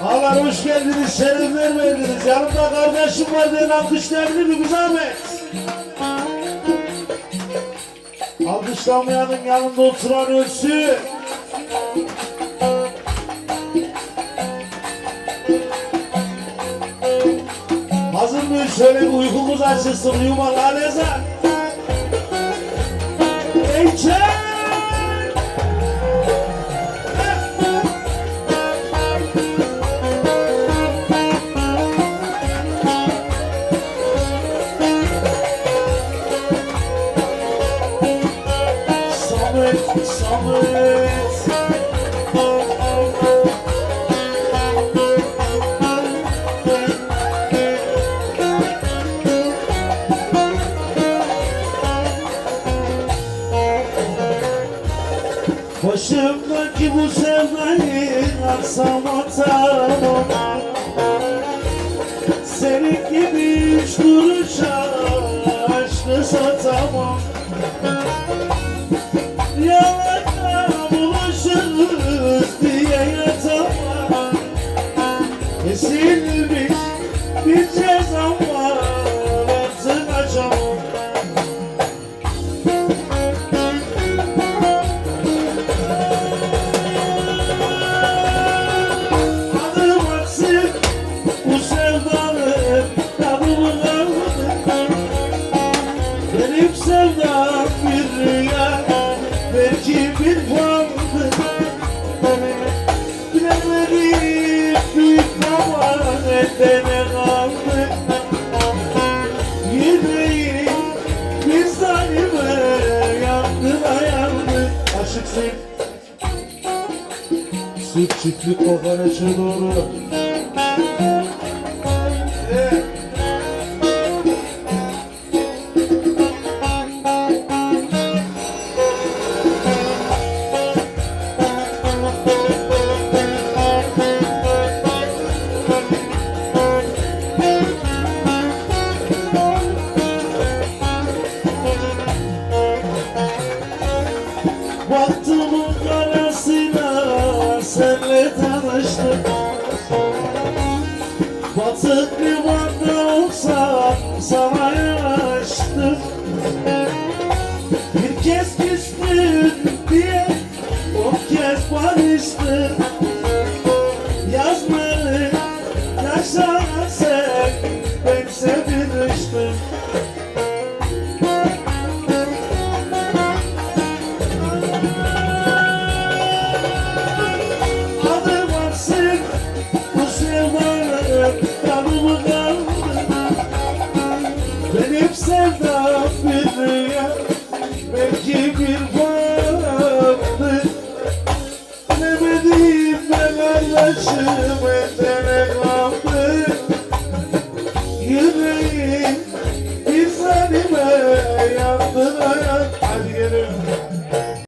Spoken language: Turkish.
Ağlar hoş geldiniz, şerefler verdiniz. Yanımda kardeşim var diye alkışlayabilir mi Ahmet? Alkışlamayanın yanında oturan ölsün. Hazır mıyız? Şöyle bir uykumuz açılsın. Uyuma lan Başımdaki bu sevdayı aksam atamam Senin gibi üç kuruşa aşkı satamam sevdam bir rüya belki bir fandı Bilemedim büyük baba nedene kaldı? Yüreğim bir zalime yandı da yandı Aşıksın Süt çiftlik kokoreçe doğru Batık limanda olsa sana yaştım Bir kez küstün diye on kez barıştım Yazmalı yaşasak ben sevdiştim you.